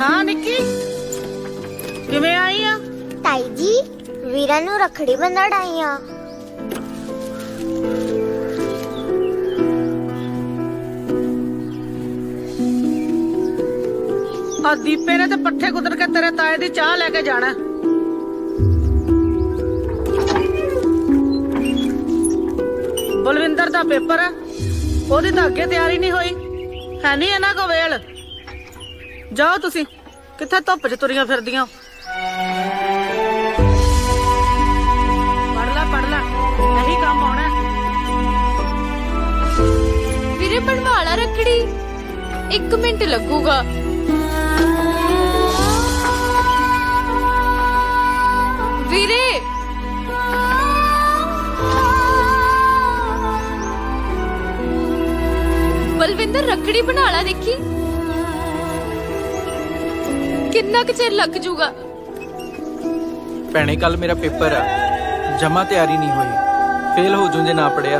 ਹਾਂ ਨਿੱਕੀ। ਕਿਵੇਂ ਆਈ ਆ? ਤਾਈ ਜੀ ਵੀਰਾਂ ਨੂੰ ਰੱਖੜੀ ਬੰਨਣ ਆਈ ਆ। ਆ ਦੀਪੇ ਨੇ ਤੇ ਪੱਠੇ ਕੁਦਰ ਕੇ ਤੇਰੇ ਤਾਏ ਦੀ ਚਾਹ ਲੈ ਕੇ ਜਾਣਾ। ਬਲਵਿੰਦਰ ਦਾ ਪੇਪਰ ਆ ਉਹਦੀ ਤਾਂ ਅੱਗੇ ਤਿਆਰੀ ਨਹੀਂ ਹੋਈ। ਹੈ ਨਹੀਂ ਇਹਨਾਂ ਕੋ ਵੇਲ। ਜਾਓ ਤੁਸੀਂ। ਕਿੱਥੇ ਧੁੱਪ 'ਚ ਤੁਰੀਆਂ ਫਿਰਦੀਆਂ? ਪੜ ਲੈ ਪੜ ਲੈ। ਇਹੀ ਕੰਮ ਆਉਣਾ ਵੀਰੇ ਬਣਵਾ ਰੱਖੜੀ। 1 ਮਿੰਟ ਲੱਗੂਗਾ। ਵੀਰੇ! ਬਲਵਿੰਦਰ, ਰੱਖੜੀ ਬਣਾ ਲਾ ਦੇਖੀ। ਕਿੰਨਾ ਕੁ ਚਿਰ ਲੱਗ ਜੂਗਾ ਭੈਣੇ ਕੱਲ ਮੇਰਾ ਪੇਪਰ ਆ। ਜਮਾ ਤਿਆਰੀ ਨਹੀਂ ਹੋਈ। ਫੇਲ ਹੋ ਜੂ ਜੇ ਨਾ ਪੜਿਆ